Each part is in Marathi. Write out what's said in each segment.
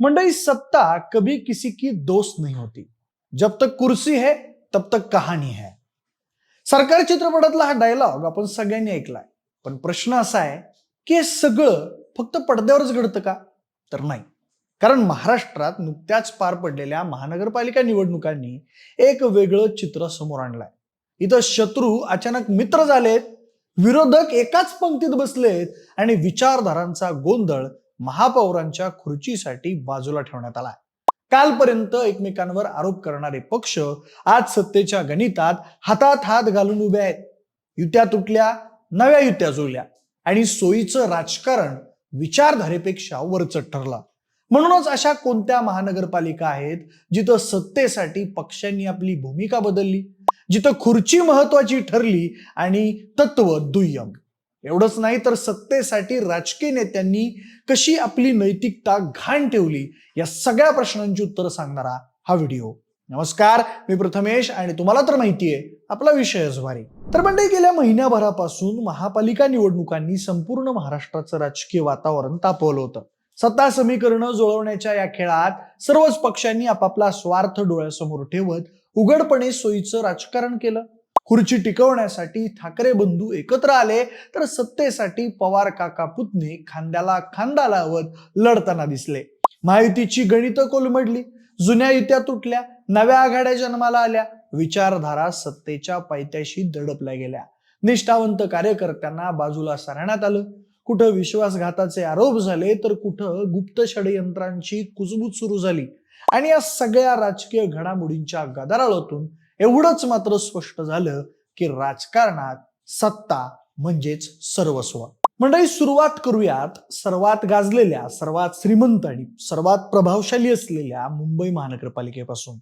मंडई सत्ता कभी किसी की दोस्त नहीं होती. जब तक कुर्सी है तब तक कहाणी है. सरकार चित्रपटातला हा डायलॉग आपण सगळ्यांनी ऐकलाय. पण प्रश्न असा आहे की हे सगळं फक्त पडद्यावरच घडतं का? तर नाही. कारण महाराष्ट्रात नुकत्याच पार पडलेल्या महानगरपालिका निवडणुकांनी एक वेगळं चित्र समोर आणलंय. इथं शत्रू अचानक मित्र झालेत विरोधक एकाच पंक्तीत बसलेत आणि विचारधारांचा गोंधळ महापौरांच्या खुर्चीसाठी बाजूला ठेवण्यात आला कालपर्यंत एकमेकांवर आरोप करणारे पक्ष आज सत्तेच्या गणितात हातात हात घालून उभे आहेत. युत्या तुटल्या नव्या युत्या जुळल्या आणि सोयीचं राजकारण विचारधारेपेक्षा वरचं ठरलं. म्हणूनच अशा कोणत्या महानगरपालिका आहेत जिथं सत्तेसाठी पक्षांनी आपली भूमिका बदलली जिथं खुर्ची महत्वाची ठरली आणि तत्व दुय्यम? एवढंच नाही तर सत्तेसाठी राजकीय नेत्यांनी कशी आपली नैतिकता घाण ठेवली? या सगळ्या प्रश्नांची उत्तरं सांगणारा हा व्हिडिओ. नमस्कार मी प्रथमेश आणि तुम्हाला तर माहिती आहे आपला विषय भारी तर म्हणजे गेल्या महिन्याभरापासून महापालिका निवडणुकांनी संपूर्ण महाराष्ट्राचं राजकीय वातावरण तापवलं होतं. सत्ता समीकरणं जुळवण्याच्या या खेळात सर्वच पक्षांनी आपापला स्वार्थ डोळ्यासमोर ठेवत उघडपणे सोयीचं राजकारण केलं. खुर्ची टिकवण्यासाठी ठाकरे बंधू एकत्र आले तर सत्तेसाठी पवार काका पुतणे खांद्याला खांदा लावत लढताना दिसले. महायुतीची गणितं कोलमडली जुन्या युत्या तुटल्या नव्या आघाड्या जन्माला आल्या विचारधारा सत्तेच्या पायथ्याशी दडपल्या गेल्या. निष्ठावंत कार्यकर्त्यांना बाजूला सारण्यात आलं. कुठं विश्वासघाताचे आरोप झाले तर कुठं गुप्त षडयंत्रांची कुजबूज सुरू झाली. आणि या सगळ्या राजकीय घडामोडींच्या गदाराळातून एवढंच मात्र स्पष्ट झालं की राजकारणात सत्ता म्हणजेच सर्वस्व. मंडळी सुरुवात करूयात. सर्वात गाजलेल्या सर्वात श्रीमंत आणि सर्वात प्रभावशाली असलेल्या मुंबई महानगरपालिकेपासून.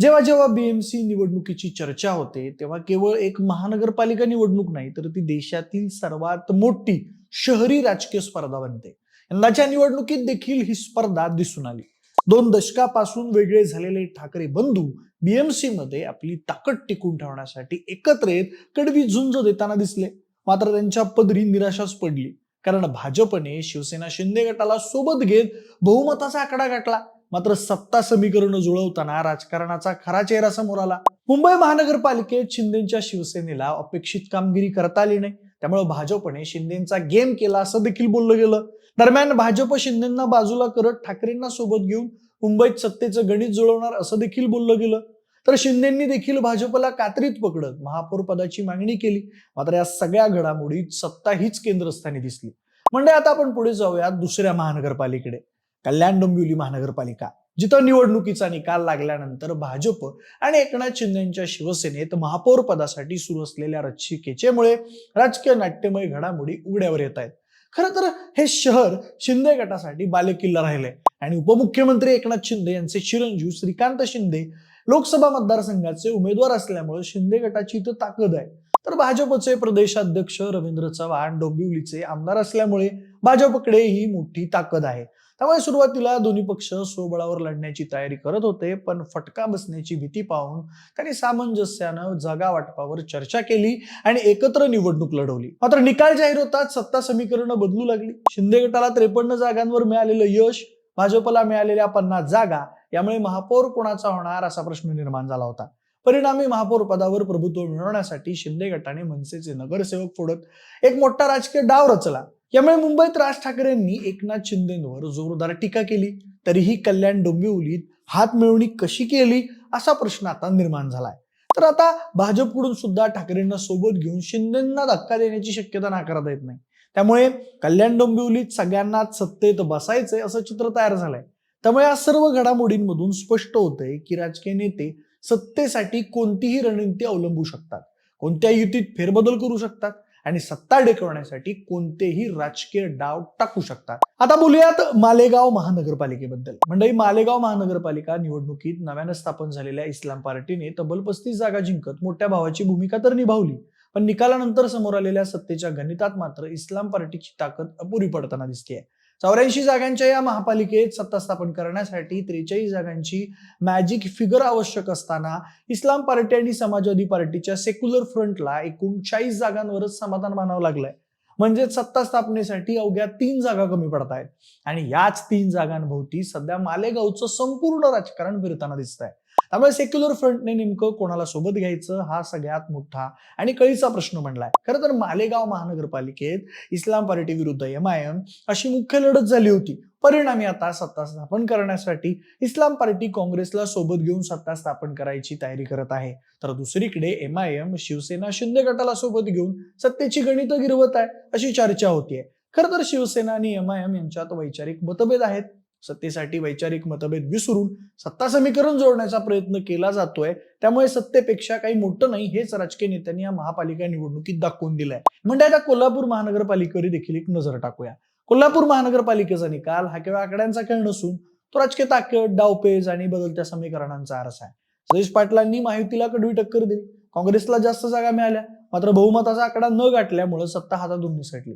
जेव्हा जेव्हा बीएमसी निवडणुकीची चर्चा होते तेव्हा केवळ एक महानगरपालिका निवडणूक नाही तर ती देशातील सर्वात मोठी शहरी राजकीय स्पर्धा बनते. यंदाच्या निवडणुकीत देखील ही स्पर्धा दिसून आली. दोन दशकापासून वेगळे झालेले ठाकरे बंधू बीएमसी मध्ये आपली ताकद टिकून ठेवण्यासाठी एकत्र येत कडवी झुंज देताना दिसले. मात्र त्यांच्या पदरी निराशाच पडली. कारण भाजपने शिवसेना शिंदे गटाला सोबत घेत बहुमताचा आकडा गाठला. मात्र सत्ता समीकरण जुळवताना राजकारणाचा खरा चेहरा समोर आला. मुंबई महानगरपालिकेत शिंदेच्या शिवसेनेला अपेक्षित कामगिरी करता आली नाही. त्यामुळे भाजपने शिंदेचा गेम केला असं देखील बोललं गेलं. दरम्यान भाजप शिंदेना बाजूला करत ठाकरेंना सोबत घेऊन मुंबईत सत्तेचं गणित जुळवणार असं देखील बोललं गेलं. तर शिंदेंनी देखील भाजपला कात्रीत पकडत महापौर पदाची मागणी केली. मात्र या सगळ्या घडामोडीत सत्ता हीच केंद्रस्थानी दिसली. म्हणजे आता आपण पुढे जाऊया दुसऱ्या महानगरपालिकेकडे. कल्याण डोंबिवली महानगरपालिका. जिथं निवडणुकीचा निकाल लागल्यानंतर भाजप आणि एकनाथ शिंदेच्या शिवसेनेत महापौर पदासाठी सुरू असलेल्या रचिकेचेमुळे राजकीय नाट्यमय घडामोडी उघड्यावर येत आहेत. खरं तर हे शहर शिंदे गटासाठी बालेकिल्ला राहिले आणि उपमुख्यमंत्री एकनाथ शिंदे यांचे चिरंजीव श्रीकांत शिंदे लोकसभा मतदारसंघाचे उमेदवार असल्यामुळे शिंदे गटाची इथं ताकद आहे. तर भाजपचे प्रदेशाध्यक्ष रवींद्र चव्हाण डोंबिवलीचे आमदार असल्यामुळे भाजपकडे ही मोठी ताकद आहे. त्यामुळे सुरुवातीला दोन्ही पक्ष स्वबळावर लढण्याची तयारी करत होते पण फटका बसण्याची भीती पाहून त्यांनी सामंजस्यानं जागा वाटपावर चर्चा केली आणि एकत्र निवडणूक लढवली. मात्र निकाल जाहीर होताच सत्ता समीकरणं बदलू लागली. शिंदे गटाला त्रेपन्न जागांवर मिळालेलं यश भाजपला मिळालेल्या पन्नास जागा यामुळे महापौर कोणाचा होणार असा प्रश्न निर्माण झाला होता. परिणामी महापौर पदावर प्रभुत्व मिळवण्यासाठी शिंदे गटाने मनसेचे नगरसेवक फोडत एक मोठा राजकीय डाव रचला. यामुळे मुंबईत राज ठाकरेंनी एकनाथ शिंदेवर जोरदार टीका केली. तरीही कल्याण डोंबिवलीत हात मिळवणी कशी केली असा प्रश्न आता निर्माण झालाय. तर आता भाजपकडून सुद्धा ठाकरेंना सोबत घेऊन शिंदेंना धक्का देण्याची शक्यता नाकारता येत नाही. त्यामुळे कल्याण डोंबिवलीत सगळ्यांनाच सत्तेत बसायचंय असं चित्र तयार झालंय. त्यामुळे या सर्व घडामोडींमधून स्पष्ट होतंय की राजकीय नेते सत्तेसाठी कोणतीही रणनीती अवलंबू शकतात. कोणत्या युतीत फेरबदल करू शकतात? आणि सत्ता टिकवण्यासाठी कोणतेही राजकीय डाव टाकू शकतात. आता बोलूयात मालेगाव महानगरपालिकेबद्दल. म्हणजे मालेगाव महानगरपालिका निवडणुकीत नव्यानं स्थापन झालेल्या इस्लाम पार्टीने तब्बल पस्तीस जागा जिंकत मोठ्या भावाची भूमिका तर निभावली. पण निकालानंतर समोर आलेल्या सत्तेच्या गणितात मात्र इस्लाम पार्टीची ताकद अपुरी पडताना दिसते चौऱ्याऐंशी जागांच्या या महापालिकेत सत्ता स्थापन करण्यासाठी त्रेचाळीस जागांची मॅजिक फिगर आवश्यक असताना इस्लाम पार्टी आणि समाजवादी पार्टीच्या सेक्युलर फ्रंटला एकूण चाळीस जागांवरच समाधान मानावं लागलंय. म्हणजे सत्ता स्थापनेसाठी अवघ्या तीन जागा कमी पडत आहेत आणि याच तीन जागांभोवती सध्या मालेगावचं संपूर्ण राजकारण फिरताना दिसत आहे त्यामुळे सेक्युलर फ्रंटने नेमकं कोणाला सोबत घ्यायचं? हा सगळ्यात मोठा आणि कळीचा प्रश्न म्हणलाय खरं तर मालेगाव महानगरपालिकेत इस्लाम पार्टी विरुद्ध एम आय एम अशी मुख्य लढत झाली होती. परिणामी आता सत्ता स्थापन करण्यासाठी इस्लाम पार्टी काँग्रेसला सोबत घेऊन सत्ता स्थापन करायची तयारी करत आहे. तर दुसरीकडे M I M Shiv Sena Shinde गटाला सोबत घेऊन सत्तेची गणित गिरवत आहे अशी चर्चा होतीये. खर तर शिवसेना आणि एम आय एम यांच्यात वैचारिक मतभेद आहेत. सत्तेसाठी वैचारिक मतभेद विसरून सत्ता समीकरण जोडण्याचा प्रयत्न केला जातोय. त्यामुळे सत्तेपेक्षा काही मोठं नाही हेच राजकीय नेत्यांनी या महापालिका निवडणुकीत दाखवून दिलंय. म्हणजे आता कोल्हापूर महानगरपालिकेवर देखील एक नजर टाकूया. कोल्हापूर महानगरपालिकेचा निकाल हा केवळ आकड्यांचा खेळ नसून तो राजकीय ताकद डावपेज आणि बदलत्या समीकरणांचा आरसा आहे. सतीश पाटलांनी माहितीला कडवी टक्कर दिली. काँग्रेसला जास्त जागा मिळाल्या. मात्र बहुमताचा आकडा न गाठल्यामुळे सत्ता हातातून निसटली.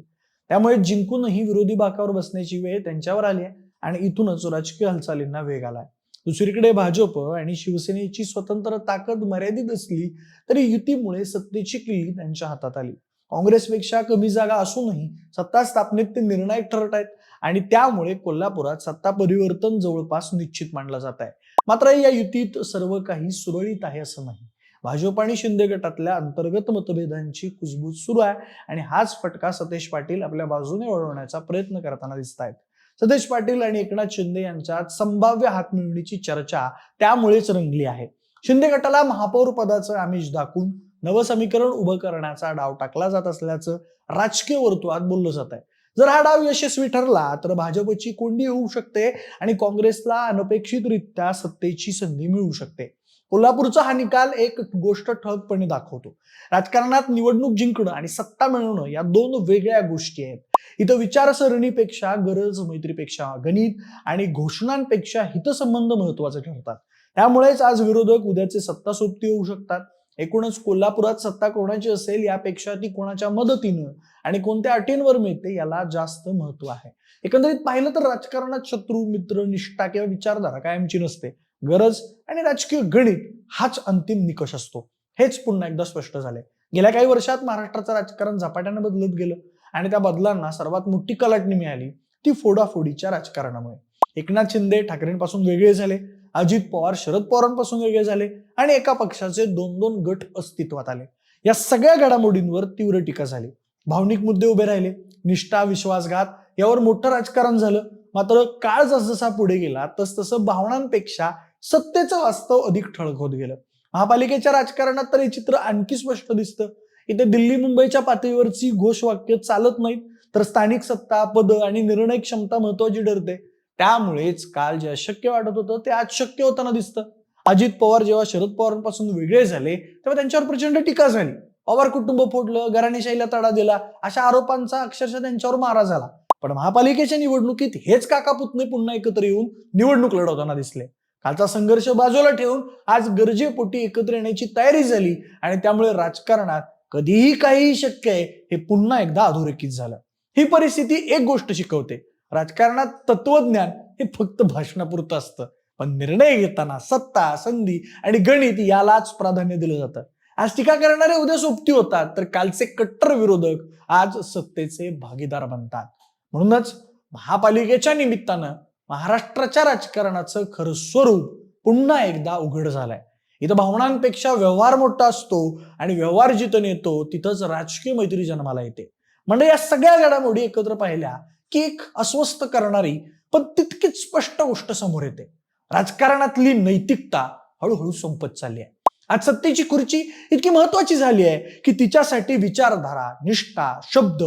त्यामुळे जिंकूनही विरोधी बाकावर बसण्याची वेळ त्यांच्यावर आली आहे. आणि इथूनच राजकीय हालचालींना वेग आलाय. दुसरीकडे भाजप आणि शिवसेनेची स्वतंत्र ताकद मर्यादित असली तरी युतीमुळे सत्तेची किल्ली त्यांच्या हातात आली. काँग्रेसपेक्षा कमी जागा असूनही सत्ता स्थापनेत ते निर्णायक ठरत आहेत आणि त्यामुळे कोल्हापुरात सत्ता परिवर्तन जवळपास निश्चित मानलं जात आहे. मात्र या युतीत सर्व काही सुरळीत आहे असं नाही. भाजप आणि शिंदे गटातल्या अंतर्गत मतभेदांची कुजबूज सुरू आहे आणि हाच फटका सतेश पाटील आपल्या बाजूने वळवण्याचा प्रयत्न करताना दिसत आहेत. सतेश पाटील आणि एकनाथ शिंदे यांच्यात संभाव्य हातमिळवणीची चर्चा त्यामुळेच रंगली आहे. शिंदे गटाला महापौर पदाचं आमिष दाखवून नवसमीकरण उभं करण्याचा डाव टाकला जात असल्याचं राजकीय वर्तुळात बोललं जात आहे जर हा डाव यशस्वी ठरला तर भाजपची कोंडी होऊ शकते आणि काँग्रेसला अनपेक्षितरित्या सत्तेची संधी मिळू शकते. कोल्हापूरचा हा निकाल एक गोष्ट ठळकपणे दाखवतो. राजकारणात निवडणूक जिंकणं आणि सत्ता मिळवणं या दोन वेगळ्या गोष्टी आहेत. इथं विचारसरणीपेक्षा गरज मैत्रीपेक्षा गणित आणि घोषणांपेक्षा हितसंबंध महत्त्वाचे ठरतात. त्यामुळेच आज विरोधक उद्याचे सत्ता सोबती होऊ शकतात. एकूणच कोल्हापुरात सत्ता कोणाची असेल यापेक्षा ती कोणाच्या मदतीनं आणि कोणत्या अटींवर मिळते याला जास्त महत्त्व आहे. एकंदरीत पाहिलं तर राजकारणात शत्रू मित्र निष्ठा किंवा विचारधारा कायमची नसते. गरज आणि राजकीय गणित हाच अंतिम निकष असतो. हेच पुन्हा एकदा स्पष्ट झाले गेल्या काही वर्षात महाराष्ट्राचं राजकारण झपाट्याने बदलत गेलं. आणि त्या बदलांना सर्वात मोठी कलाटणी मिळाली ती फोडाफोडीच्या राजकारणामुळे. एकनाथ शिंदे ठाकरेंपासून वेगळे झाले अजित पवार शरद पवारांपासून वेगळे झाले आणि एका पक्षाचे दोन दोन गट अस्तित्वात आले. या सगळ्या घडामोडींवर तीव्र टीका झाली. भावनिक मुद्दे उभे राहिले निष्ठा विश्वासघात यावर मोठं राजकारण झालं. मात्र काळ जसजसा पुढे गेला तस तसं भावनांपेक्षा सत्तेचं वास्तव अधिक ठळक होत गेलं. महापालिकेच्या राजकारणात तर हे चित्र आणखी स्पष्ट दिसतं. इथे दिल्ली मुंबईच्या पातळीवरची घोषवाक्य चालत नाहीत. तर स्थानिक सत्ता पद आणि निर्णय क्षमता महत्वाची ठरते. त्यामुळेच काल जे अशक्य वाटत होतं ते आज शक्य होताना दिसतं. अजित पवार जेव्हा शरद पवारांपासून वेगळे झाले तेव्हा त्यांच्यावर प्रचंड टीका झाली. पवार कुटुंब फोडलं घराणेशाहीला तडा दिला अशा आरोपांचा अक्षरशः त्यांच्यावर मारा झाला. पण महापालिकेच्या निवडणुकीत हेच काका पुतणे पुन्हा एकत्र येऊन निवडणूक लढवताना दिसले. कालचा संघर्ष बाजूला ठेवून आज गरजेपोटी एकत्र येण्याची तयारी झाली आणि त्यामुळे राजकारणात कधीही काहीही शक्य आहे हे पुन्हा एकदा अधोरेखित झालं. ही परिस्थिती एक गोष्ट शिकवते. राजकारणात तत्वज्ञान हे फक्त भाषणापुरतं असतं. पण निर्णय घेताना सत्ता संधी आणि गणित यालाच प्राधान्य दिलं जातं. आज टीका करणारे उद्या सोबती होतात तर कालचे कट्टर विरोधक आज सत्तेचे भागीदार बनतात. म्हणूनच महापालिकेच्या निमित्तानं महाराष्ट्राच्या राजकारणाचं खरं स्वरूप पुन्हा एकदा उघड झालंय. इथं भावनांपेक्षा व्यवहार मोठा असतो आणि व्यवहार जिथं नेतो तिथंच राजकीय मैत्री जन्माला येते. म्हणजे या सगळ्या घडामोडी एकत्र पाहिल्या की एक अस्वस्थ करणारी पण तितकीच स्पष्ट गोष्ट समोर येते. राजकारणातली नैतिकता हळूहळू संपत चालली आहे. आज सत्तेची खुर्ची इतकी महत्वाची झाली आहे की तिच्यासाठी विचारधारा निष्ठा शब्द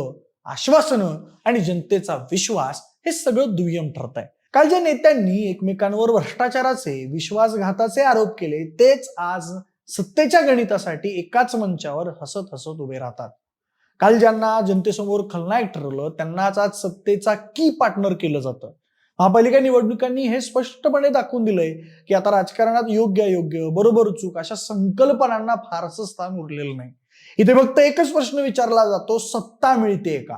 आश्वासनं आणि जनतेचा विश्वास हे सगळं दुय्यम ठरत आहे काल ज्या नेत्यांनी एकमेकांवर भ्रष्टाचाराचे विश्वासघाताचे आरोप केले तेच आज सत्तेच्या गणितासाठी एकाच मंचावर हसत हसत उभे राहतात. काल ज्यांना जनतेसमोर खलनायक ठरवलं त्यांनाच आज सत्तेचा की पार्टनर केलं जातं. महापालिका निवडणुकांनी हे स्पष्टपणे दाखवून दिलंय की आता राजकारणात योग्य अयोग्य बरोबर चूक अशा संकल्पनांना फारसं स्थान उरलेलं नाही. इथे फक्त एकच प्रश्न विचारला जातो सत्ता मिळते का?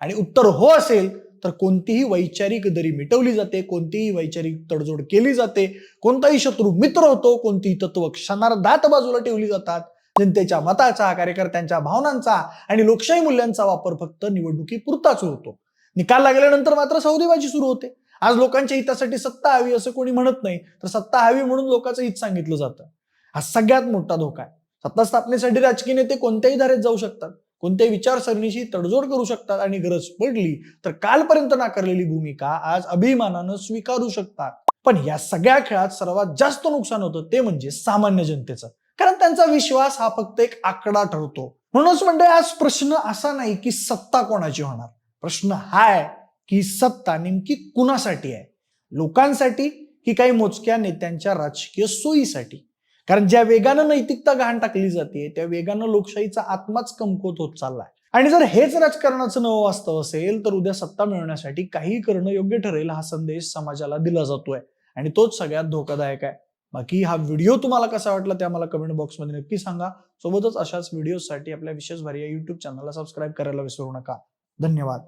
आणि उत्तर हो असेल तर कोणतीही वैचारिक दरी मिटवली जाते कोणतीही वैचारिक तडजोड केली जाते कोणताही शत्रू मित्र होतो कोणतीही तत्व क्षणार्धात बाजूला ठेवली जातात जनतेच्या मताचा कार्यकर्त्यांच्या भावनांचा आणि लोकशाही मूल्यांचा वापर फक्त निवडणुकीपुरताच होतो. निकाल लागल्यानंतर मात्र सौदेबाजी सुरू होते. आज लोकांच्या हितासाठी सत्ता हवी असं कोणी म्हणत नाही तर सत्ता हवी म्हणून लोकांचं हित सांगितलं जातं. हा सगळ्यात मोठा धोका आहे. सत्ता स्थापनेसाठी राजकीय नेते कोणत्याही धारेत जाऊ शकतात. कोणत्याही विचारसरणीशी तडजोड करू शकतात आणि गरज पडली तर कालपर्यंत नाकारलेली भूमिका आज अभिमानानं स्वीकारू शकतात. पण या सगळ्या खेळात सर्वात जास्त नुकसान होतं ते म्हणजे सामान्य जनतेचं. कारण त्यांचा विश्वास हा फक्त एक आकडा ठरतो. म्हणूनच म्हणजे आज प्रश्न असा नाही की सत्ता कोणाची होणार. प्रश्न हा आहे की सत्ता नेमकी कुणासाठी आहे? लोकांसाठी की काही मोजक्या नेत्यांच्या राजकीय सोयीसाठी? कारण ज्या वेगानं नैतिकता गहाण टाकली जाते त्या वेगानं लोकशाहीचा आत्माच कमकुवत होत चाललाय. आणि जर हेच राजकारणाचं नवं वास्तव असेल तर उद्या सत्ता मिळवण्यासाठी काही करणं योग्य ठरेल हा संदेश समाजाला दिला जातोय. आणि तोच सगळ्यात धोकादायक आहे. बाकी हा व्हिडिओ तुम्हाला कसा वाटला ते आम्हाला कमेंट बॉक्समध्ये नक्की सांगा. सोबतच अशाच व्हिडिओसाठी आपल्या विशेष भारी या युट्यूब चॅनलला सबस्क्राईब करायला विसरू नका. धन्यवाद.